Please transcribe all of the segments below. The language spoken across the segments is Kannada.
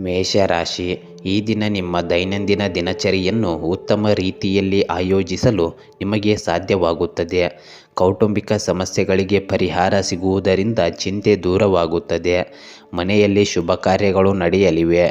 ಮೇಷರಾಶಿ, ಈ ದಿನ ನಿಮ್ಮ ದೈನಂದಿನ ದಿನಚರಿಯನ್ನು ಉತ್ತಮ ರೀತಿಯಲ್ಲಿ ಆಯೋಜಿಸಲು ನಿಮಗೆ ಸಾಧ್ಯವಾಗುತ್ತದೆ. ಕೌಟುಂಬಿಕ ಸಮಸ್ಯೆಗಳಿಗೆ ಪರಿಹಾರ ಸಿಗುವುದರಿಂದ ಚಿಂತೆ ದೂರವಾಗುತ್ತದೆ. ಮನೆಯಲ್ಲಿ ಶುಭ ಕಾರ್ಯಗಳು ನಡೆಯಲಿವೆ.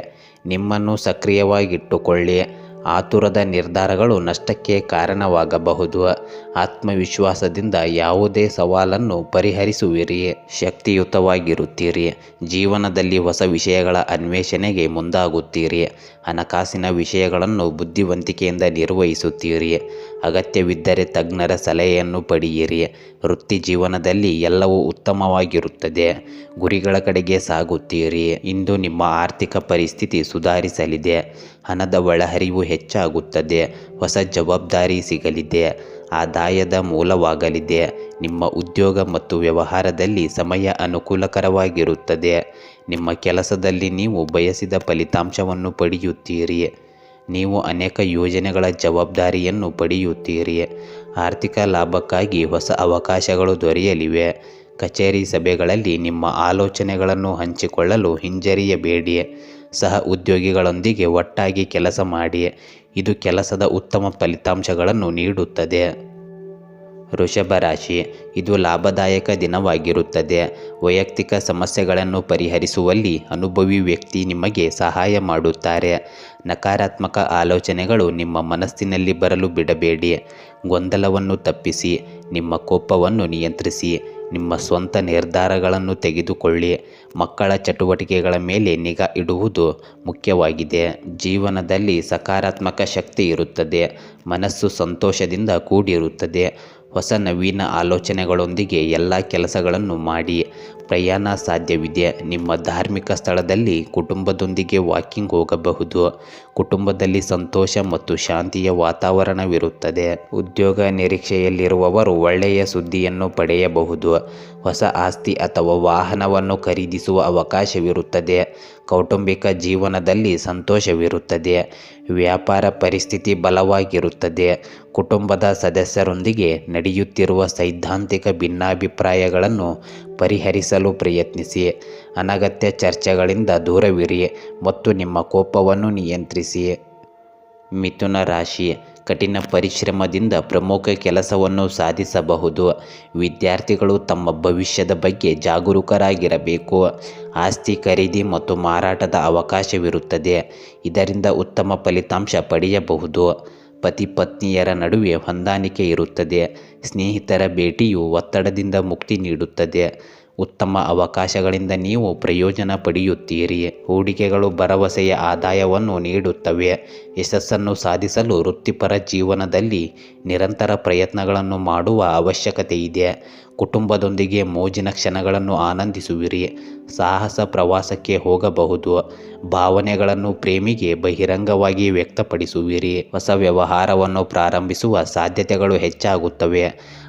ನಿಮ್ಮನ್ನು ಸಕ್ರಿಯವಾಗಿಟ್ಟುಕೊಳ್ಳಿ. ಆತುರದ ನಿರ್ಧಾರಗಳು ನಷ್ಟಕ್ಕೆ ಕಾರಣವಾಗಬಹುದು. ಆತ್ಮವಿಶ್ವಾಸದಿಂದ ಯಾವುದೇ ಸವಾಲನ್ನು ಪರಿಹರಿಸುವಿರಿ. ಶಕ್ತಿಯುತವಾಗಿರುತ್ತೀರಿ. ಜೀವನದಲ್ಲಿ ಹೊಸ ವಿಷಯಗಳ ಅನ್ವೇಷಣೆಗೆ ಮುಂದಾಗುತ್ತೀರಿ. ಹಣಕಾಸಿನ ವಿಷಯಗಳನ್ನು ಬುದ್ಧಿವಂತಿಕೆಯಿಂದ ನಿರ್ವಹಿಸುತ್ತೀರಿ. ಅಗತ್ಯವಿದ್ದರೆ ತಜ್ಞರ ಸಲಹೆಯನ್ನು ಪಡೆಯಿರಿ. ವೃತ್ತಿ ಜೀವನದಲ್ಲಿ ಎಲ್ಲವೂ ಉತ್ತಮವಾಗಿರುತ್ತದೆ. ಗುರಿಗಳ ಕಡೆಗೆ ಸಾಗುತ್ತೀರಿ. ಇಂದು ನಿಮ್ಮ ಆರ್ಥಿಕ ಪರಿಸ್ಥಿತಿ ಸುಧಾರಿಸಲಿದೆ. ಹಣದ ಒಳಹರಿವು ಹೆಚ್ಚಾಗುತ್ತದೆ. ಹೊಸ ಜವಾಬ್ದಾರಿ ಸಿಗಲಿದೆ. ಆದಾಯದ ಮೂಲವಾಗಲಿದೆ. ನಿಮ್ಮ ಉದ್ಯೋಗ ಮತ್ತು ವ್ಯವಹಾರದಲ್ಲಿ ಸಮಯ ಅನುಕೂಲಕರವಾಗಿರುತ್ತದೆ. ನಿಮ್ಮ ಕೆಲಸದಲ್ಲಿ ನೀವು ಬಯಸಿದ ಫಲಿತಾಂಶವನ್ನು ಪಡೆಯುತ್ತೀರಿ. ನೀವು ಅನೇಕ ಯೋಜನೆಗಳ ಜವಾಬ್ದಾರಿಯನ್ನು ಪಡೆಯುತ್ತೀರಿ. ಆರ್ಥಿಕ ಲಾಭಕ್ಕಾಗಿ ಹೊಸ ಅವಕಾಶಗಳು ದೊರೆಯಲಿವೆ. ಕಚೇರಿ ಸಭೆಗಳಲ್ಲಿ ನಿಮ್ಮ ಆಲೋಚನೆಗಳನ್ನು ಹಂಚಿಕೊಳ್ಳಲು ಹಿಂಜರಿಯಬೇಡಿ. ಸಹ ಉದ್ಯೋಗಿಗಳೊಂದಿಗೆ ಒಟ್ಟಾಗಿ ಕೆಲಸ ಮಾಡಿ. ಇದು ಕೆಲಸದ ಉತ್ತಮ ಫಲಿತಾಂಶಗಳನ್ನು ನೀಡುತ್ತದೆ. ವೃಷಭ ರಾಶಿ, ಇದು ಲಾಭದಾಯಕ ದಿನವಾಗಿರುತ್ತದೆ. ವೈಯಕ್ತಿಕ ಸಮಸ್ಯೆಗಳನ್ನು ಪರಿಹರಿಸುವಲ್ಲಿ ಅನುಭವಿ ವ್ಯಕ್ತಿ ನಿಮಗೆ ಸಹಾಯ ಮಾಡುತ್ತಾರೆ. ನಕಾರಾತ್ಮಕ ಆಲೋಚನೆಗಳು ನಿಮ್ಮ ಮನಸ್ಸಿನಲ್ಲಿ ಬರಲು ಬಿಡಬೇಡಿ. ಗೊಂದಲವನ್ನು ತಪ್ಪಿಸಿ, ನಿಮ್ಮ ಕೋಪವನ್ನು ನಿಯಂತ್ರಿಸಿ, ನಿಮ್ಮ ಸ್ವಂತ ನಿರ್ಧಾರಗಳನ್ನು ತೆಗೆದುಕೊಳ್ಳಿ. ಮಕ್ಕಳ ಚಟುವಟಿಕೆಗಳ ಮೇಲೆ ನಿಗಾ ಇಡುವುದು ಮುಖ್ಯವಾಗಿದೆ. ಜೀವನದಲ್ಲಿ ಸಕಾರಾತ್ಮಕ ಶಕ್ತಿ ಇರುತ್ತದೆ. ಮನಸ್ಸು ಸಂತೋಷದಿಂದ ಕೂಡಿರುತ್ತದೆ. ಹೊಸ ನವೀನ ಆಲೋಚನೆಗಳೊಂದಿಗೆ ಎಲ್ಲ ಕೆಲಸಗಳನ್ನು ಮಾಡಿ ಪ್ರಯಾಣ ಸಾಧ್ಯವಿದೆ. ನಿಮ್ಮ ಧಾರ್ಮಿಕ ಸ್ಥಳದಲ್ಲಿ ಕುಟುಂಬದೊಂದಿಗೆ ವಾಕಿಂಗ್ ಹೋಗಬಹುದು. ಕುಟುಂಬದಲ್ಲಿ ಸಂತೋಷ ಮತ್ತು ಶಾಂತಿಯ ವಾತಾವರಣವಿರುತ್ತದೆ. ಉದ್ಯೋಗ ನಿರೀಕ್ಷೆಯಲ್ಲಿರುವವರು ಒಳ್ಳೆಯ ಸುದ್ದಿಯನ್ನು ಪಡೆಯಬಹುದು. ಹೊಸ ಆಸ್ತಿ ಅಥವಾ ವಾಹನವನ್ನು ಖರೀದಿಸುವ ಅವಕಾಶವಿರುತ್ತದೆ. ಕೌಟುಂಬಿಕ ಜೀವನದಲ್ಲಿ ಸಂತೋಷವಿರುತ್ತದೆ, ವ್ಯಾಪಾರ ಪರಿಸ್ಥಿತಿ ಬಲವಾಗಿರುತ್ತದೆ, ಕುಟುಂಬದ ಸದಸ್ಯರೊಂದಿಗೆ ನಡೆಯುತ್ತಿರುವ ಸೈದ್ಧಾಂತಿಕ ಭಿನ್ನಾಭಿಪ್ರಾಯಗಳನ್ನು ಪರಿಹರಿಸಲು ಪ್ರಯತ್ನಿಸಿ, ಅನಗತ್ಯ ಚರ್ಚೆಗಳಿಂದ ದೂರವಿರಿ ಮತ್ತು ನಿಮ್ಮ ಕೋಪವನ್ನು ನಿಯಂತ್ರಿಸಿ. ಮಿಥುನ ರಾಶಿ ಕಠಿಣ ಪರಿಶ್ರಮದಿಂದ ಪ್ರಮುಖ ಕೆಲಸವನ್ನು ಸಾಧಿಸಬಹುದು. ವಿದ್ಯಾರ್ಥಿಗಳು ತಮ್ಮ ಭವಿಷ್ಯದ ಬಗ್ಗೆ ಜಾಗರೂಕರಾಗಿರಬೇಕು. ಆಸ್ತಿ ಖರೀದಿ ಮತ್ತು ಮಾರಾಟದ ಅವಕಾಶವಿರುತ್ತದೆ. ಇದರಿಂದ ಉತ್ತಮ ಫಲಿತಾಂಶ ಪಡೆಯಬಹುದು. ಪತಿ ಪತ್ನಿಯರ ನಡುವೆ ಹೊಂದಾಣಿಕೆ ಇರುತ್ತದೆ. ಸ್ನೇಹಿತರ ಭೇಟಿಯು ಒತ್ತಡದಿಂದ ಮುಕ್ತಿ ನೀಡುತ್ತದೆ. ಉತ್ತಮ ಅವಕಾಶಗಳಿಂದ ನೀವು ಪ್ರಯೋಜನ ಪಡೆಯುತ್ತೀರಿ. ಹೂಡಿಕೆಗಳು ಭರವಸೆಯ ಆದಾಯವನ್ನು ನೀಡುತ್ತವೆ. ಯಶಸ್ಸನ್ನು ಸಾಧಿಸಲು ವೃತ್ತಿಪರ ಜೀವನದಲ್ಲಿ ನಿರಂತರ ಪ್ರಯತ್ನಗಳನ್ನು ಮಾಡುವ ಅವಶ್ಯಕತೆ ಇದೆ ಕುಟುಂಬದೊಂದಿಗೆ ಮೋಜಿನ ಕ್ಷಣಗಳನ್ನು ಆನಂದಿಸುವಿರಿ. ಸಾಹಸ ಪ್ರವಾಸಕ್ಕೆ ಹೋಗಬಹುದು. ಭಾವನೆಗಳನ್ನು ಪ್ರೇಮಿಗೆ ಬಹಿರಂಗವಾಗಿ ವ್ಯಕ್ತಪಡಿಸುವಿರಿ. ಹೊಸ ವ್ಯವಹಾರವನ್ನು ಪ್ರಾರಂಭಿಸುವ ಸಾಧ್ಯತೆಗಳು ಹೆಚ್ಚಾಗುತ್ತವೆ.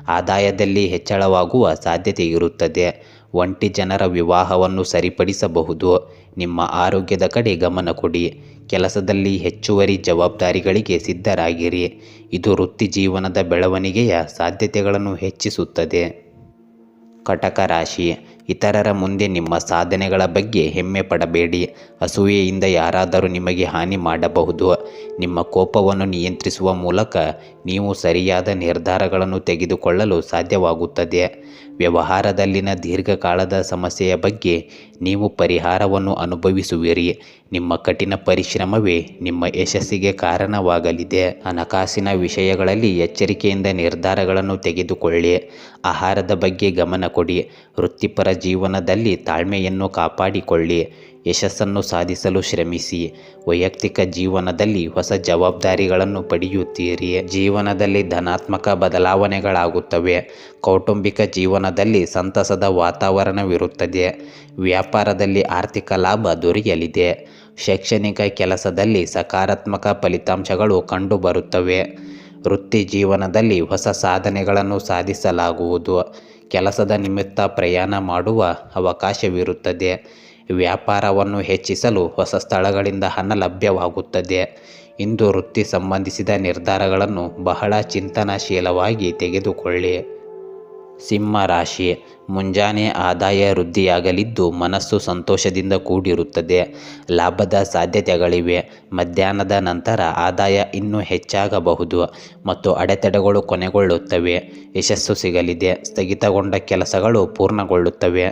ಆದಾಯದಲ್ಲಿ ಹೆಚ್ಚಳವಾಗುವ ಸಾಧ್ಯತೆ ಇರುತ್ತದೆ. ಒಂಟಿ ಜನರ ವಿವಾಹವನ್ನು ಸರಿಪಡಿಸಬಹುದು. ನಿಮ್ಮ ಆರೋಗ್ಯದ ಕಡೆ ಗಮನ ಕೊಡಿ. ಕೆಲಸದಲ್ಲಿ ಹೆಚ್ಚುವರಿ ಜವಾಬ್ದಾರಿಗಳಿಗೆ ಸಿದ್ಧರಾಗಿರಿ. ಇದು ವೃತ್ತಿ ಜೀವನದ ಬೆಳವಣಿಗೆಯ ಸಾಧ್ಯತೆಗಳನ್ನು ಹೆಚ್ಚಿಸುತ್ತದೆ. ಕಟಕ ರಾಶಿ. ಇತರರ ಮುಂದೆ ನಿಮ್ಮ ಸಾಧನೆಗಳ ಬಗ್ಗೆ ಹೆಮ್ಮೆ ಪಡಬೇಡಿ. ಅಸೂಯೆಯಿಂದ ಯಾರಾದರೂ ನಿಮಗೆ ಹಾನಿ ಮಾಡಬಹುದು. ನಿಮ್ಮ ಕೋಪವನ್ನು ನಿಯಂತ್ರಿಸುವ ಮೂಲಕ ನೀವು ಸರಿಯಾದ ನಿರ್ಧಾರಗಳನ್ನು ತೆಗೆದುಕೊಳ್ಳಲು ಸಾಧ್ಯವಾಗುತ್ತದೆ. ವ್ಯವಹಾರದಲ್ಲಿನ ದೀರ್ಘಕಾಲದ ಸಮಸ್ಯೆಯ ಬಗ್ಗೆ ನೀವು ಪರಿಹಾರವನ್ನು ಅನುಭವಿಸುವಿರಿ. ನಿಮ್ಮ ಕಠಿಣ ಪರಿಶ್ರಮವೇ ನಿಮ್ಮ ಯಶಸ್ಸಿಗೆ ಕಾರಣವಾಗಲಿದೆ. ಹಣಕಾಸಿನ ವಿಷಯಗಳಲ್ಲಿ ಎಚ್ಚರಿಕೆಯಿಂದ ನಿರ್ಧಾರಗಳನ್ನು ತೆಗೆದುಕೊಳ್ಳಿ. ಆಹಾರದ ಬಗ್ಗೆ ಗಮನ ಕೊಡಿ. ವೃತ್ತಿಪರ ಜೀವನದಲ್ಲಿ ತಾಳ್ಮೆಯನ್ನು ಕಾಪಾಡಿಕೊಳ್ಳಿ. ಯಶಸ್ಸನ್ನು ಸಾಧಿಸಲು ಶ್ರಮಿಸಿ. ವೈಯಕ್ತಿಕ ಜೀವನದಲ್ಲಿ ಹೊಸ ಜವಾಬ್ದಾರಿಗಳನ್ನು ಪಡೆಯುತ್ತೀರಿ. ಜೀವನದಲ್ಲಿ ಧನಾತ್ಮಕ ಬದಲಾವಣೆಗಳಾಗುತ್ತವೆ. ಕೌಟುಂಬಿಕ ಜೀವನದಲ್ಲಿ ಸಂತಸದ ವಾತಾವರಣವಿರುತ್ತದೆ. ವ್ಯಾಪಾರದಲ್ಲಿ ಆರ್ಥಿಕ ಲಾಭ ದೊರೆಯಲಿದೆ. ಶೈಕ್ಷಣಿಕ ಕೆಲಸದಲ್ಲಿ ಸಕಾರಾತ್ಮಕ ಫಲಿತಾಂಶಗಳು ಕಂಡುಬರುತ್ತವೆ. ವೃತ್ತಿ ಜೀವನದಲ್ಲಿ ಹೊಸ ಸಾಧನೆಗಳನ್ನು ಸಾಧಿಸಲಾಗುವುದು. ಕೆಲಸದ ನಿಮಿತ್ತ ಪ್ರಯಾಣ ಮಾಡುವ ಅವಕಾಶವಿರುತ್ತದೆ. ವ್ಯಾಪಾರವನ್ನು ಹೆಚ್ಚಿಸಲು ಹೊಸ ಸ್ಥಳಗಳಿಂದ ಹಣ ಲಭ್ಯವಾಗುತ್ತದೆ. ಇಂದು ವೃತ್ತಿ ಸಂಬಂಧಿಸಿದ ನಿರ್ಧಾರಗಳನ್ನು ಬಹಳ ಚಿಂತನಶೀಲವಾಗಿ ತೆಗೆದುಕೊಳ್ಳಿ. ಸಿಂಹ ರಾಶಿ. ಮುಂಜಾನೆ ಆದಾಯ ವೃದ್ಧಿಯಾಗಲಿದ್ದು ಮನಸ್ಸು ಸಂತೋಷದಿಂದ ಕೂಡಿರುತ್ತದೆ. ಲಾಭದ ಸಾಧ್ಯತೆಗಳಿವೆ. ಮಧ್ಯಾಹ್ನದ ನಂತರ ಆದಾಯ ಇನ್ನೂ ಹೆಚ್ಚಾಗಬಹುದು ಮತ್ತು ಅಡೆತಡೆಗಳು ಕೊನೆಗೊಳ್ಳುತ್ತವೆ. ಯಶಸ್ಸು ಸಿಗಲಿದೆ. ಸ್ಥಗಿತಗೊಂಡ ಕೆಲಸಗಳು ಪೂರ್ಣಗೊಳ್ಳುತ್ತವೆ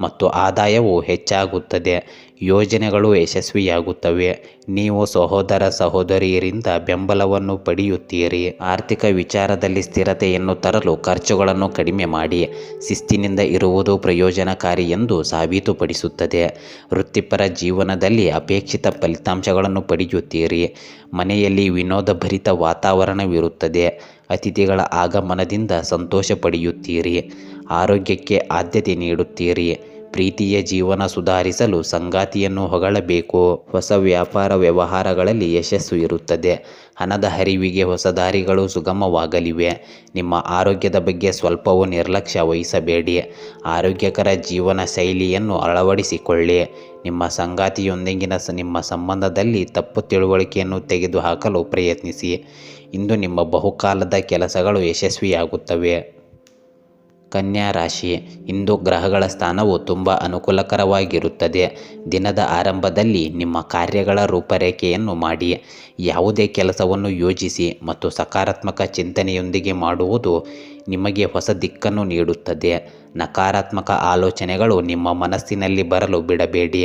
ಮತ್ತು ಆದಾಯವು ಹೆಚ್ಚಾಗುತ್ತದೆ. ಯೋಜನೆಗಳು ಯಶಸ್ವಿಯಾಗುತ್ತವೆ. ನೀವು ಸಹೋದರ ಸಹೋದರಿಯರಿಂದ ಬೆಂಬಲವನ್ನು ಪಡೆಯುತ್ತೀರಿ. ಆರ್ಥಿಕ ವಿಚಾರದಲ್ಲಿ ಸ್ಥಿರತೆಯನ್ನು ತರಲು ಖರ್ಚುಗಳನ್ನು ಕಡಿಮೆ ಮಾಡಿ. ಶಿಸ್ತಿನಿಂದ ಇರುವುದು ಪ್ರಯೋಜನಕಾರಿ ಎಂದು ಸಾಬೀತುಪಡಿಸುತ್ತದೆ. ವೃತ್ತಿಪರ ಜೀವನದಲ್ಲಿ ಅಪೇಕ್ಷಿತ ಫಲಿತಾಂಶಗಳನ್ನು ಪಡೆಯುತ್ತೀರಿ. ಮನೆಯಲ್ಲಿ ವಿನೋದಭರಿತ ವಾತಾವರಣವಿರುತ್ತದೆ. ಅತಿಥಿಗಳ ಆಗಮನದಿಂದ ಸಂತೋಷ ಪಡೆಯುತ್ತೀರಿ. ಆರೋಗ್ಯಕ್ಕೆ ಆದ್ಯತೆ ನೀಡುತ್ತೀರಿ. ಪ್ರೀತಿಯ ಜೀವನ ಸುಧಾರಿಸಲು ಸಂಗಾತಿಯನ್ನು ಹೊಗಳಬೇಕು. ಹೊಸ ವ್ಯಾಪಾರ ವ್ಯವಹಾರಗಳಲ್ಲಿ ಯಶಸ್ಸು ಇರುತ್ತದೆ. ಹಣದ ಹರಿವಿಗೆ ಹೊಸ ದಾರಿಗಳು ಸುಗಮವಾಗಲಿವೆ. ನಿಮ್ಮ ಆರೋಗ್ಯದ ಬಗ್ಗೆ ಸ್ವಲ್ಪವೂ ನಿರ್ಲಕ್ಷ್ಯ ವಹಿಸಬೇಡಿ. ಆರೋಗ್ಯಕರ ಜೀವನ ಶೈಲಿಯನ್ನು ಅಳವಡಿಸಿಕೊಳ್ಳಿ. ನಿಮ್ಮ ಸಂಗಾತಿಯೊಂದಿಗಿನ ನಿಮ್ಮ ಸಂಬಂಧದಲ್ಲಿ ತಪ್ಪು ತಿಳುವಳಿಕೆಯನ್ನು ತೆಗೆದುಹಾಕಲು ಪ್ರಯತ್ನಿಸಿ. ಇಂದು ನಿಮ್ಮ ಬಹುಕಾಲದ ಕೆಲಸಗಳು ಯಶಸ್ವಿಯಾಗುತ್ತವೆ. ಕನ್ಯಾ ರಾಶಿ. ಇಂದು ಗ್ರಹಗಳ ಸ್ಥಾನವು ತುಂಬ ಅನುಕೂಲಕರವಾಗಿರುತ್ತದೆ. ದಿನದ ಆರಂಭದಲ್ಲಿ ನಿಮ್ಮ ಕಾರ್ಯಗಳ ರೂಪರೇಖೆಯನ್ನು ಮಾಡಿ. ಯಾವುದೇ ಕೆಲಸವನ್ನು ಯೋಜಿಸಿ ಮತ್ತು ಸಕಾರಾತ್ಮಕ ಚಿಂತನೆಯೊಂದಿಗೆ ಮಾಡುವುದು ನಿಮಗೆ ಹೊಸ ದಿಕ್ಕನ್ನು ನೀಡುತ್ತದೆ. ನಕಾರಾತ್ಮಕ ಆಲೋಚನೆಗಳು ನಿಮ್ಮ ಮನಸ್ಸಿನಲ್ಲಿ ಬರಲು ಬಿಡಬೇಡಿ.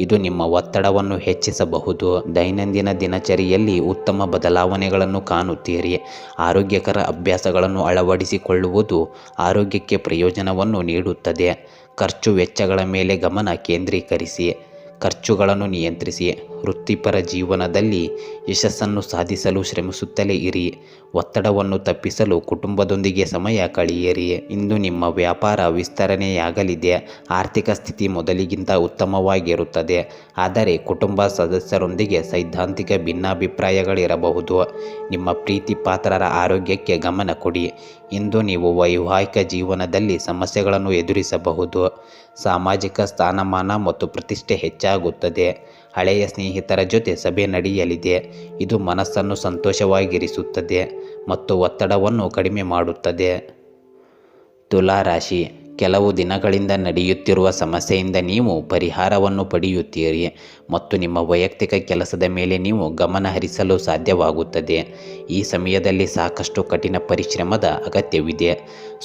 ಇದು ನಿಮ್ಮ ಒತ್ತಡವನ್ನು ಹೆಚ್ಚಿಸಬಹುದು. ದೈನಂದಿನ ದಿನಚರಿಯಲ್ಲಿ ಉತ್ತಮ ಬದಲಾವಣೆಗಳನ್ನು ಕಾಣುತ್ತೀರಿ. ಆರೋಗ್ಯಕರ ಅಭ್ಯಾಸಗಳನ್ನು ಅಳವಡಿಸಿಕೊಳ್ಳುವುದು ಆರೋಗ್ಯಕ್ಕೆ ಪ್ರಯೋಜನವನ್ನು ನೀಡುತ್ತದೆ. ಖರ್ಚು ವೆಚ್ಚಗಳ ಮೇಲೆ ಗಮನ ಕೇಂದ್ರೀಕರಿಸಿ. ಖರ್ಚುಗಳನ್ನು ನಿಯಂತ್ರಿಸಿ, ವೃತ್ತಿಪರ ಜೀವನದಲ್ಲಿ ಯಶಸ್ಸನ್ನು ಸಾಧಿಸಲು ಶ್ರಮಿಸುತ್ತಲೇ ಇರಿ. ಒತ್ತಡವನ್ನು ತಪ್ಪಿಸಲು ಕುಟುಂಬದೊಂದಿಗೆ ಸಮಯ ಕಳೆಯಿರಿ. ಇಂದು ನಿಮ್ಮ ವ್ಯಾಪಾರ ವಿಸ್ತರಣೆಯಾಗಲಿದೆ. ಆರ್ಥಿಕ ಸ್ಥಿತಿ ಮೊದಲಿಗಿಂತ ಉತ್ತಮವಾಗಿರುತ್ತದೆ. ಆದರೆ ಕುಟುಂಬ ಸದಸ್ಯರೊಂದಿಗೆ ಸೈದ್ಧಾಂತಿಕ ಭಿನ್ನಾಭಿಪ್ರಾಯಗಳಿರಬಹುದು. ನಿಮ್ಮ ಪ್ರೀತಿ ಪಾತ್ರರ ಆರೋಗ್ಯಕ್ಕೆ ಗಮನ ಕೊಡಿ. ಇಂದು ನೀವು ವೈವಾಹಿಕ ಜೀವನದಲ್ಲಿ ಸಮಸ್ಯೆಗಳನ್ನು ಎದುರಿಸಬಹುದು. ಸಾಮಾಜಿಕ ಸ್ಥಾನಮಾನ ಮತ್ತು ಪ್ರತಿಷ್ಠೆ ಹೆಚ್ಚಾಗುತ್ತದೆ. ಹಳೆಯ ಸ್ನೇಹಿತರ ಜೊತೆ ಸಭೆ ನಡೆಯಲಿದೆ. ಇದು ಮನಸ್ಸನ್ನು ಸಂತೋಷವಾಗಿರಿಸುತ್ತದೆ ಮತ್ತು ಒತ್ತಡವನ್ನು ಕಡಿಮೆ ಮಾಡುತ್ತದೆ. ತುಲಾ ರಾಶಿ ಕೆಲವು ದಿನಗಳಿಂದ ನಡೆಯುತ್ತಿರುವ ಸಮಸ್ಯೆಯಿಂದ ನೀವು ಪರಿಹಾರವನ್ನು ಪಡೆಯುತ್ತೀರಿ ಮತ್ತು ನಿಮ್ಮ ವೈಯಕ್ತಿಕ ಕೆಲಸದ ಮೇಲೆ ನೀವು ಗಮನ ಹರಿಸಲು ಸಾಧ್ಯವಾಗುತ್ತದೆ. ಈ ಸಮಯದಲ್ಲಿ ಸಾಕಷ್ಟು ಕಠಿಣ ಪರಿಶ್ರಮದ ಅಗತ್ಯವಿದೆ.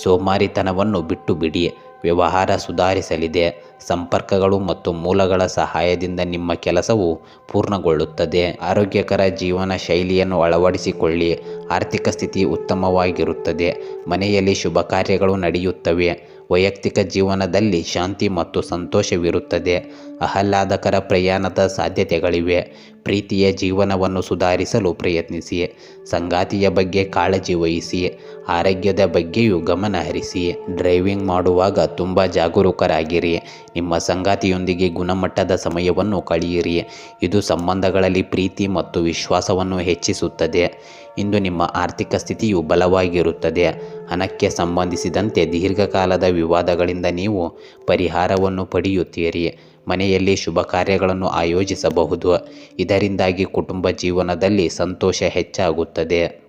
ಸೋಮಾರಿತನವನ್ನು ಬಿಟ್ಟು ಬಿಡಿ ವ್ಯವಹಾರ ಸುಧಾರಿಸಲಿದೆ. ಸಂಪರ್ಕಗಳು ಮತ್ತು ಮೂಲಗಳ ಸಹಾಯದಿಂದ ನಿಮ್ಮ ಕೆಲಸವು ಪೂರ್ಣಗೊಳ್ಳುತ್ತದೆ. ಆರೋಗ್ಯಕರ ಜೀವನ ಶೈಲಿಯನ್ನು ಅಳವಡಿಸಿಕೊಳ್ಳಿ. ಆರ್ಥಿಕ ಸ್ಥಿತಿ ಉತ್ತಮವಾಗಿರುತ್ತದೆ. ಮನೆಯಲ್ಲಿ ಶುಭ ಕಾರ್ಯಗಳು ನಡೆಯುತ್ತವೆ. ವೈಯಕ್ತಿಕ ಜೀವನದಲ್ಲಿ ಶಾಂತಿ ಮತ್ತು ಸಂತೋಷವಿರುತ್ತದೆ. ಆಹ್ಲಾದಕರ ಪ್ರಯಾಣದ ಸಾಧ್ಯತೆಗಳಿವೆ. ಪ್ರೀತಿಯ ಜೀವನವನ್ನು ಸುಧಾರಿಸಲು ಪ್ರಯತ್ನಿಸಿ. ಸಂಗಾತಿಯ ಬಗ್ಗೆ ಕಾಳಜಿ ವಹಿಸಿ, ಆರೋಗ್ಯದ ಬಗ್ಗೆಯೂ ಗಮನ ಹರಿಸಿ, ಡ್ರೈವಿಂಗ್ ಮಾಡುವಾಗ ತುಂಬ ಜಾಗರೂಕರಾಗಿರಿ. ನಿಮ್ಮ ಸಂಗಾತಿಯೊಂದಿಗೆ ಗುಣಮಟ್ಟದ ಸಮಯವನ್ನು ಕಳೆಯಿರಿ. ಇದು ಸಂಬಂಧಗಳಲ್ಲಿ ಪ್ರೀತಿ ಮತ್ತು ವಿಶ್ವಾಸವನ್ನು ಹೆಚ್ಚಿಸುತ್ತದೆ. ಇಂದು ನಿಮ್ಮ ಆರ್ಥಿಕ ಸ್ಥಿತಿಯು ಬಲವಾಗಿರುತ್ತದೆ. ಹಣಕ್ಕೆ ಸಂಬಂಧಿಸಿದಂತೆ ದೀರ್ಘಕಾಲದ ವಿವಾದಗಳಿಂದ ನೀವು ಪರಿಹಾರವನ್ನು ಪಡೆಯುತ್ತೀರಿ. ಮನೆಯಲ್ಲಿ ಶುಭ ಕಾರ್ಯಗಳನ್ನು ಆಯೋಜಿಸಬಹುದು. ಇದರಿಂದಾಗಿ ಕುಟುಂಬ ಜೀವನದಲ್ಲಿ ಸಂತೋಷ ಹೆಚ್ಚಾಗುತ್ತದೆ.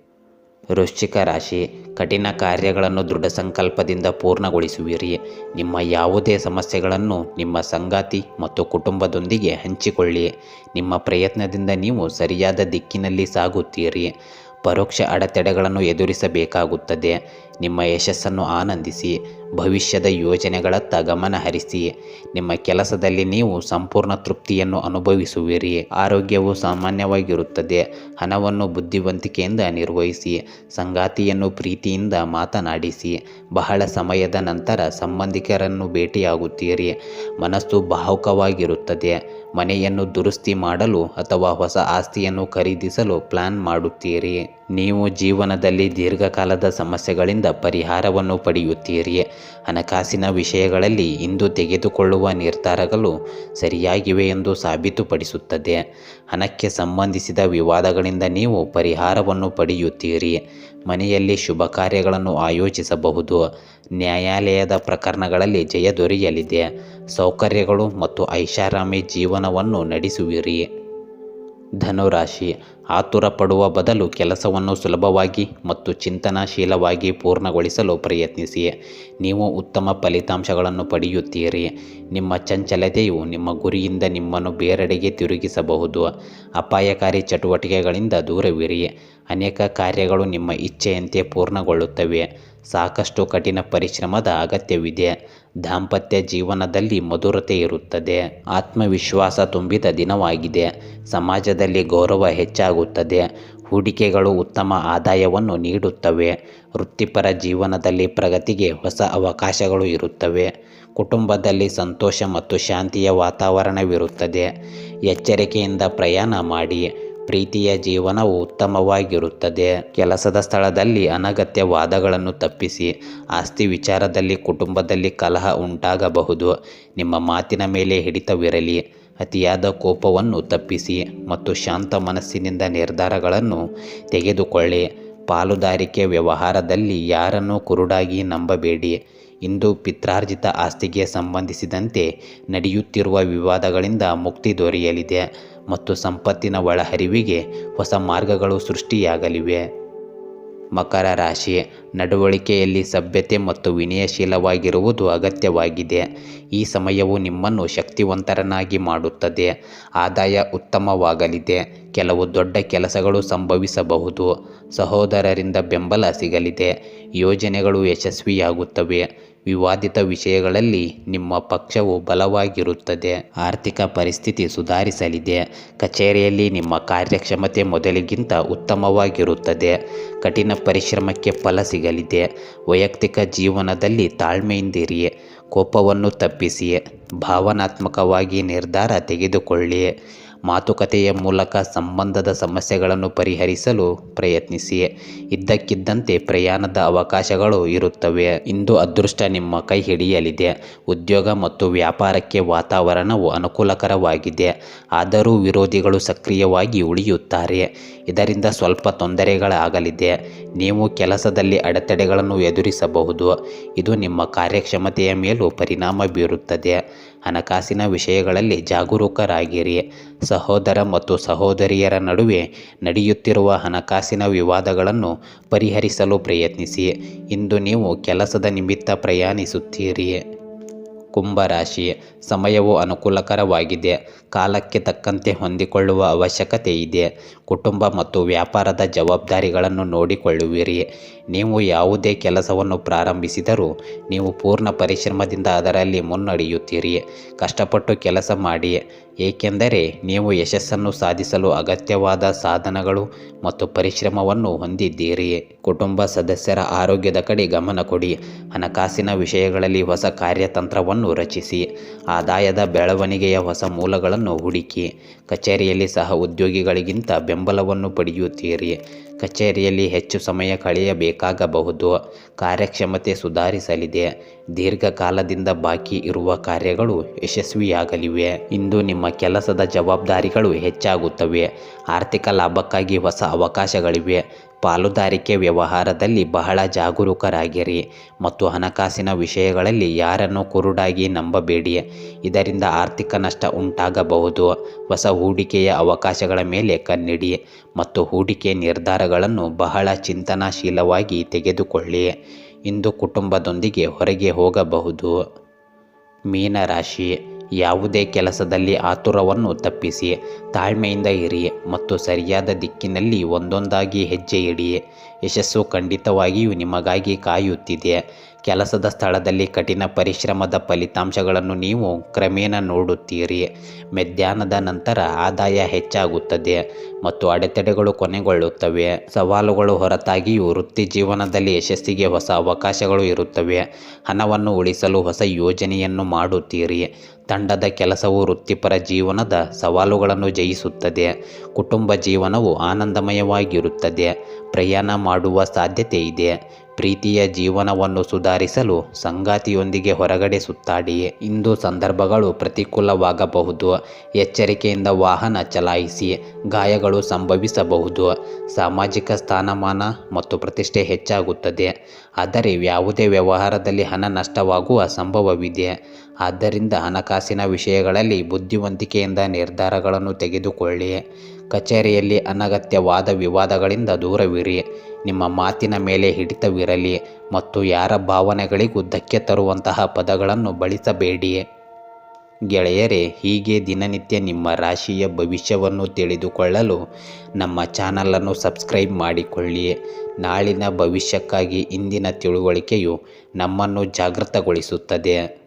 ವೃಶ್ಚಿಕ ರಾಶಿ, ಕಠಿಣ ಕಾರ್ಯಗಳನ್ನು ದೃಢ ಸಂಕಲ್ಪದಿಂದ ಪೂರ್ಣಗೊಳಿಸುವಿರಿ. ನಿಮ್ಮ ಯಾವುದೇ ಸಮಸ್ಯೆಗಳನ್ನು ನಿಮ್ಮ ಸಂಗಾತಿ ಮತ್ತು ಕುಟುಂಬದೊಂದಿಗೆ ಹಂಚಿಕೊಳ್ಳಿ. ನಿಮ್ಮ ಪ್ರಯತ್ನದಿಂದ ನೀವು ಸರಿಯಾದ ದಿಕ್ಕಿನಲ್ಲಿ ಸಾಗುತ್ತೀರಿ. ಪರೋಕ್ಷ ಅಡೆತಡೆಗಳನ್ನು ಎದುರಿಸಬೇಕಾಗುತ್ತದೆ. ನಿಮ್ಮ ಯಶಸ್ಸನ್ನು ಆನಂದಿಸಿ. ಭವಿಷ್ಯದ ಯೋಜನೆಗಳತ್ತ ಗಮನ ಹರಿಸಿ. ನಿಮ್ಮ ಕೆಲಸದಲ್ಲಿ ನೀವು ಸಂಪೂರ್ಣ ತೃಪ್ತಿಯನ್ನು ಅನುಭವಿಸುವಿರಿ. ಆರೋಗ್ಯವು ಸಾಮಾನ್ಯವಾಗಿರುತ್ತದೆ. ಹಣವನ್ನು ಬುದ್ಧಿವಂತಿಕೆಯಿಂದ ನಿರ್ವಹಿಸಿ, ಸಂಗಾತಿಯನ್ನು ಪ್ರೀತಿಯಿಂದ ಮಾತನಾಡಿಸಿ, ಬಹಳ ಸಮಯದ ನಂತರ ಸಂಬಂಧಿಕರನ್ನು ಭೇಟಿಯಾಗುತ್ತೀರಿ. ಮನಸ್ಸು ಭಾವುಕವಾಗಿರುತ್ತದೆ ಮನೆಯನ್ನು ದುರಸ್ತಿ ಮಾಡಲು ಅಥವಾ ಹೊಸ ಆಸ್ತಿಯನ್ನು ಖರೀದಿಸಲು ಪ್ಲಾನ್ ಮಾಡುತ್ತೀರಿ. ನೀವು ಜೀವನದಲ್ಲಿ ದೀರ್ಘಕಾಲದ ಸಮಸ್ಯೆಗಳಿಂದ ಪರಿಹಾರವನ್ನು ಪಡೆಯುತ್ತೀರಿ. ಹಣಕಾಸಿನ ವಿಷಯಗಳಲ್ಲಿ ಇಂದು ತೆಗೆದುಕೊಳ್ಳುವ ನಿರ್ಧಾರಗಳು ಸರಿಯಾಗಿವೆ ಎಂದು ಸಾಬೀತುಪಡಿಸುತ್ತದೆ. ಹಣಕ್ಕೆ ಸಂಬಂಧಿಸಿದ ವಿವಾದಗಳಿಂದ ನೀವು ಪರಿಹಾರವನ್ನು ಪಡೆಯುತ್ತೀರಿ. ಮನೆಯಲ್ಲಿ ಶುಭ ಕಾರ್ಯಗಳನ್ನು ಆಯೋಜಿಸಬಹುದು. ನ್ಯಾಯಾಲಯದ ಪ್ರಕರಣಗಳಲ್ಲಿ ಜಯ ದೊರೆಯಲಿದೆ. ಸೌಕರ್ಯಗಳು ಮತ್ತು ಐಷಾರಾಮಿ ಜೀವನವನ್ನು ನಡೆಸುವಿರಿ. ಧನುರಾಶಿ ಆತುರ ಪಡುವ ಬದಲು ಕೆಲಸವನ್ನು ಸುಲಭವಾಗಿ ಮತ್ತು ಚಿಂತನಾಶೀಲವಾಗಿ ಪೂರ್ಣಗೊಳಿಸಲು ಪ್ರಯತ್ನಿಸಿ ನೀವು ಉತ್ತಮ ಫಲಿತಾಂಶಗಳನ್ನು ಪಡೆಯುತ್ತೀರಿ. ನಿಮ್ಮ ಚಂಚಲತೆಯು ನಿಮ್ಮ ಗುರಿಯಿಂದ ನಿಮ್ಮನ್ನು ಬೇರೆಡೆಗೆ ತಿರುಗಿಸಬಹುದು. ಅಪಾಯಕಾರಿ ಚಟುವಟಿಕೆಗಳಿಂದ ದೂರವಿರಿ. ಅನೇಕ ಕಾರ್ಯಗಳು ನಿಮ್ಮ ಇಚ್ಛೆಯಂತೆ ಪೂರ್ಣಗೊಳ್ಳುತ್ತವೆ. ಸಾಕಷ್ಟು ಕಠಿಣ ಪರಿಶ್ರಮದ ಅಗತ್ಯವಿದೆ. ದಾಂಪತ್ಯ ಜೀವನದಲ್ಲಿ ಮಧುರತೆ ಇರುತ್ತದೆ. ಆತ್ಮವಿಶ್ವಾಸ ತುಂಬಿದ ದಿನವಾಗಿದೆ. ಸಮಾಜದಲ್ಲಿ ಗೌರವ ಹೆಚ್ಚಾಗುತ್ತದೆ. ಹೂಡಿಕೆಗಳು ಉತ್ತಮ ಆದಾಯವನ್ನು ನೀಡುತ್ತವೆ. ವೃತ್ತಿಪರ ಜೀವನದಲ್ಲಿ ಪ್ರಗತಿಗೆ ಹೊಸ ಅವಕಾಶಗಳು ಇರುತ್ತವೆ. ಕುಟುಂಬದಲ್ಲಿ ಸಂತೋಷ ಮತ್ತು ಶಾಂತಿಯ ವಾತಾವರಣವಿರುತ್ತದೆ. ಎಚ್ಚರಿಕೆಯಿಂದ ಪ್ರಯಾಣ ಮಾಡಿ. ಪ್ರೀತಿಯ ಜೀವನವು ಉತ್ತಮವಾಗಿರುತ್ತದೆ. ಕೆಲಸದ ಸ್ಥಳದಲ್ಲಿ ಅನಗತ್ಯ ವಾದಗಳನ್ನು ತಪ್ಪಿಸಿ ಆಸ್ತಿ ವಿಚಾರದಲ್ಲಿ, ಕುಟುಂಬದಲ್ಲಿ ಕಲಹ ಉಂಟಾಗಬಹುದು. ನಿಮ್ಮ ಮಾತಿನ ಮೇಲೆ ಹಿಡಿತವಿರಲಿ. ಅತಿಯಾದ ಕೋಪವನ್ನು ತಪ್ಪಿಸಿ ಮತ್ತು ಶಾಂತ ಮನಸ್ಸಿನಿಂದ ನಿರ್ಧಾರಗಳನ್ನು ತೆಗೆದುಕೊಳ್ಳಿ. ಪಾಲುದಾರಿಕೆ ವ್ಯವಹಾರದಲ್ಲಿ ಯಾರನ್ನೂ ಕುರುಡಾಗಿ ನಂಬಬೇಡಿ. ಇಂದು ಪಿತ್ರಾರ್ಜಿತ ಆಸ್ತಿಗೆ ಸಂಬಂಧಿಸಿದಂತೆ ನಡೆಯುತ್ತಿರುವ ವಿವಾದಗಳಿಂದ ಮುಕ್ತಿ ದೊರೆಯಲಿದೆ. ಮತ್ತು ಸಂಪತ್ತಿನ ಒಳಹರಿವಿಗೆ ಹೊಸ ಮಾರ್ಗಗಳು ಸೃಷ್ಟಿಯಾಗಲಿವೆ. ಮಕರ ರಾಶಿ ನಡವಳಿಕೆಯಲ್ಲಿ ಸಭ್ಯತೆ ಮತ್ತು ವಿನಯಶೀಲವಾಗಿರುವುದು ಅಗತ್ಯವಾಗಿದೆ. ಈ ಸಮಯವು ನಿಮ್ಮನ್ನು ಶಕ್ತಿವಂತರನ್ನಾಗಿ ಮಾಡುತ್ತದೆ. ಆದಾಯ ಉತ್ತಮವಾಗಲಿದೆ. ಕೆಲವು ದೊಡ್ಡ ಕೆಲಸಗಳು ಸಂಭವಿಸಬಹುದು. ಸಹೋದರರಿಂದ ಬೆಂಬಲ ಸಿಗಲಿದೆ. ಯೋಜನೆಗಳು ಯಶಸ್ವಿಯಾಗುತ್ತವೆ. ವಿವಾದಿತ ವಿಷಯಗಳಲ್ಲಿ ನಿಮ್ಮ ಪಕ್ಷವು ಬಲವಾಗಿರುತ್ತದೆ. ಆರ್ಥಿಕ ಪರಿಸ್ಥಿತಿ ಸುಧಾರಿಸಲಿದೆ. ಕಚೇರಿಯಲ್ಲಿ ನಿಮ್ಮ ಕಾರ್ಯಕ್ಷಮತೆ ಮೊದಲಿಗಿಂತ ಉತ್ತಮವಾಗಿರುತ್ತದೆ. ಕಠಿಣ ಪರಿಶ್ರಮಕ್ಕೆ ಫಲ ಸಿಗಲಿದೆ. ವೈಯಕ್ತಿಕ ಜೀವನದಲ್ಲಿ ತಾಳ್ಮೆಯಿಂದಿರಿ. ಕೋಪವನ್ನು ತಪ್ಪಿಸಿ. ಭಾವನಾತ್ಮಕವಾಗಿ ನಿರ್ಧಾರ ತೆಗೆದುಕೊಳ್ಳಿ. ಮಾತುಕತೆಯ ಮೂಲಕ ಸಂಬಂಧದ ಸಮಸ್ಯೆಗಳನ್ನು ಪರಿಹರಿಸಲು ಪ್ರಯತ್ನಿಸಿ ಇದ್ದಕ್ಕಿದ್ದಂತೆ ಪ್ರಯಾಣದ ಅವಕಾಶಗಳು ಇರುತ್ತವೆ. ಇಂದು ಅದೃಷ್ಟ ನಿಮ್ಮ ಕೈ ಹಿಡಿಯಲಿದೆ ಉದ್ಯೋಗ ಮತ್ತು ವ್ಯಾಪಾರಕ್ಕೆ ವಾತಾವರಣವು ಅನುಕೂಲಕರವಾಗಿದೆ. ಆದರೂ ವಿರೋಧಿಗಳು ಸಕ್ರಿಯವಾಗಿ ಉಳಿಯುತ್ತಾರೆ. ಇದರಿಂದ ಸ್ವಲ್ಪ ತೊಂದರೆಗಳಾಗಲಿದೆ. ನೀವು ಕೆಲಸದಲ್ಲಿ ಅಡೆತಡೆಗಳನ್ನು ಎದುರಿಸಬಹುದು. ಇದು ನಿಮ್ಮ ಕಾರ್ಯಕ್ಷಮತೆಯ ಮೇಲೂ ಪರಿಣಾಮ ಬೀರುತ್ತದೆ. ಹಣಕಾಸಿನ ವಿಷಯಗಳಲ್ಲಿ ಜಾಗರೂಕರಾಗಿರಿ. ಸಹೋದರ ಮತ್ತು ಸಹೋದರಿಯರ ನಡುವೆ ನಡೆಯುತ್ತಿರುವ ಹಣಕಾಸಿನ ವಿವಾದಗಳನ್ನು ಪರಿಹರಿಸಲು ಪ್ರಯತ್ನಿಸಿ. ಇಂದು ನೀವು ಕೆಲಸದ ನಿಮಿತ್ತ ಪ್ರಯಾಣಿಸುತ್ತೀರಿ. ಕುಂಭರಾಶಿ ಸಮಯವು ಅನುಕೂಲಕರವಾಗಿದೆ. ಕಾಲಕ್ಕೆ ತಕ್ಕಂತೆ ಹೊಂದಿಕೊಳ್ಳುವ ಅವಶ್ಯಕತೆ ಇದೆ ಕುಟುಂಬ ಮತ್ತು ವ್ಯಾಪಾರದ ಜವಾಬ್ದಾರಿಗಳನ್ನು ನೋಡಿಕೊಳ್ಳುವಿರಿ. ನೀವು ಯಾವುದೇ ಕೆಲಸವನ್ನು ಪ್ರಾರಂಭಿಸಿದರೂ ನೀವು ಪೂರ್ಣ ಪರಿಶ್ರಮದಿಂದ ಅದರಲ್ಲಿ ಮುನ್ನಡೆಯುತ್ತೀರಿ. ಕಷ್ಟಪಟ್ಟು ಕೆಲಸ ಮಾಡಿ ಏಕೆಂದರೆ ನೀವು ಯಶಸ್ಸನ್ನು ಸಾಧಿಸಲು ಅಗತ್ಯವಾದ ಸಾಧನಗಳು ಮತ್ತು ಪರಿಶ್ರಮವನ್ನು ಹೊಂದಿದ್ದೀರಿ. ಕುಟುಂಬ ಸದಸ್ಯರ ಆರೋಗ್ಯದ ಕಡೆ ಗಮನ ಕೊಡಿ. ಹಣಕಾಸಿನ ವಿಷಯಗಳಲ್ಲಿ ಹೊಸ ಕಾರ್ಯತಂತ್ರವನ್ನು ರಚಿಸಿ. ಆದಾಯದ ಬೆಳವಣಿಗೆಯ ಹೊಸ ಮೂಲಗಳನ್ನು ಹುಡುಕಿ. ಕಚೇರಿಯಲ್ಲಿ ಸಹ ಉದ್ಯೋಗಿಗಳಿಗಿಂತ ಬೆಂಬಲವನ್ನು ಪಡೆಯುತ್ತೀರಿ. ಕಚೇರಿಯಲ್ಲಿ ಹೆಚ್ಚು ಸಮಯ ಕಳೆಯಬೇಕಾಗಬಹುದು. ಕಾರ್ಯಕ್ಷಮತೆ ಸುಧಾರಿಸಲಿದೆ. ದೀರ್ಘಕಾಲದಿಂದ ಬಾಕಿ ಇರುವ ಕಾರ್ಯಗಳು ಯಶಸ್ವಿಯಾಗಲಿವೆ. ಇಂದು ನಿಮ್ಮ ಕೆಲಸದ ಜವಾಬ್ದಾರಿಗಳು ಹೆಚ್ಚಾಗುತ್ತವೆ. ಆರ್ಥಿಕ ಲಾಭಕ್ಕಾಗಿ ಹೊಸ ಅವಕಾಶಗಳಿವೆ. ಪಾಲುದಾರಿಕೆ ವ್ಯವಹಾರದಲ್ಲಿ ಬಹಳ ಜಾಗರೂಕರಾಗಿರಿ. ಮತ್ತು ಹಣಕಾಸಿನ ವಿಷಯಗಳಲ್ಲಿ ಯಾರನ್ನು ಕುರುಡಾಗಿ ನಂಬಬೇಡಿ. ಇದರಿಂದ ಆರ್ಥಿಕ ನಷ್ಟ ಉಂಟಾಗಬಹುದು. ಹೊಸ ಹೂಡಿಕೆಯ ಅವಕಾಶಗಳ ಮೇಲೆ ಕಣ್ಣಿಡಿ. ಮತ್ತು ಹೂಡಿಕೆ ನಿರ್ಧಾರಗಳನ್ನು ಬಹಳ ಚಿಂತನಾಶೀಲವಾಗಿ ತೆಗೆದುಕೊಳ್ಳಿ. ಇಂದು ಕುಟುಂಬದೊಂದಿಗೆ ಹೊರಗೆ ಹೋಗಬಹುದು. ಮೀನರಾಶಿ ಯಾವುದೇ ಕೆಲಸದಲ್ಲಿ ಆತುರವನ್ನು ತಪ್ಪಿಸಿ, ತಾಳ್ಮೆಯಿಂದ ಇರಿ ಮತ್ತು ಸರಿಯಾದ ದಿಕ್ಕಿನಲ್ಲಿ ಒಂದೊಂದಾಗಿ ಹೆಜ್ಜೆ ಇಡಿ. ಯಶಸ್ಸು ಖಂಡಿತವಾಗಿಯೂ ನಿಮಗಾಗಿ ಕಾಯುತ್ತಿದೆ. ಕೆಲಸದ ಸ್ಥಳದಲ್ಲಿ ಕಠಿಣ ಪರಿಶ್ರಮದ ಫಲಿತಾಂಶಗಳನ್ನು ನೀವು ಕ್ರಮೇಣ ನೋಡುತ್ತೀರಿ. ಮಧ್ಯಾಹ್ನದ ನಂತರ ಆದಾಯ ಹೆಚ್ಚಾಗುತ್ತದೆ ಮತ್ತು ಅಡೆತಡೆಗಳು ಕೊನೆಗೊಳ್ಳುತ್ತವೆ. ಸವಾಲುಗಳು ಹೊರತಾಗಿಯೂ ವೃತ್ತಿ ಜೀವನದಲ್ಲಿ ಯಶಸ್ಸಿಗೆ ಹೊಸ ಅವಕಾಶಗಳು ಇರುತ್ತವೆ. ಹಣವನ್ನು ಉಳಿಸಲು ಹೊಸ ಯೋಜನೆಯನ್ನು ಮಾಡುತ್ತೀರಿ. ತಂಡದ ಕೆಲಸವು ವೃತ್ತಿಪರ ಜೀವನದ ಸವಾಲುಗಳನ್ನು ಜಯಿಸುತ್ತದೆ. ಕುಟುಂಬ ಜೀವನವು ಆನಂದಮಯವಾಗಿರುತ್ತದೆ. ಪ್ರಯಾಣ ಮಾಡುವ ಸಾಧ್ಯತೆ ಇದೆ. ಪ್ರೀತಿಯ ಜೀವನವನ್ನು ಸುಧಾರಿಸಲು ಸಂಗಾತಿಯೊಂದಿಗೆ ಹೊರಗಡೆ ಸುತ್ತಾಡಿ. ಇಂದು ಸಂದರ್ಭಗಳು ಪ್ರತಿಕೂಲವಾಗಬಹುದು. ಎಚ್ಚರಿಕೆಯಿಂದ ವಾಹನ ಚಲಾಯಿಸಿ ಗಾಯಗಳು ಸಂಭವಿಸಬಹುದು. ಸಾಮಾಜಿಕ ಸ್ಥಾನಮಾನ ಮತ್ತು ಪ್ರತಿಷ್ಠೆ ಹೆಚ್ಚಾಗುತ್ತದೆ. ಆದರೆ ಯಾವುದೇ ವ್ಯವಹಾರದಲ್ಲಿ ಹಣ ನಷ್ಟವಾಗುವ ಸಂಭವವಿದೆ. ಆದ್ದರಿಂದ ಹಣಕಾಸಿನ ವಿಷಯಗಳಲ್ಲಿ ಬುದ್ಧಿವಂತಿಕೆಯಿಂದ ನಿರ್ಧಾರಗಳನ್ನು ತೆಗೆದುಕೊಳ್ಳಿ. ಕಚೇರಿಯಲ್ಲಿ ಅನಗತ್ಯವಾದ ವಿವಾದಗಳಿಂದ ದೂರವಿರಿ. ನಿಮ್ಮ ಮಾತಿನ ಮೇಲೆ ಹಿಡಿತವಿರಲಿ ಮತ್ತು ಯಾರ ಭಾವನೆಗಳಿಗೂ ಧಕ್ಕೆ ತರುವಂತಹ ಪದಗಳನ್ನು ಬಳಸಬೇಡಿ. ಗೆಳೆಯರೇ, ಹೀಗೆ ದಿನನಿತ್ಯ ನಿಮ್ಮ ರಾಶಿಯ ಭವಿಷ್ಯವನ್ನು ತಿಳಿದುಕೊಳ್ಳಲು ನಮ್ಮ ಚಾನಲನ್ನು ಸಬ್ಸ್ಕ್ರೈಬ್ ಮಾಡಿಕೊಳ್ಳಿ. ನಾಳಿನ ಭವಿಷ್ಯಕ್ಕಾಗಿ ಇಂದಿನ ತಿಳುವಳಿಕೆಯು ನಮ್ಮನ್ನು ಜಾಗೃತಗೊಳಿಸುತ್ತದೆ.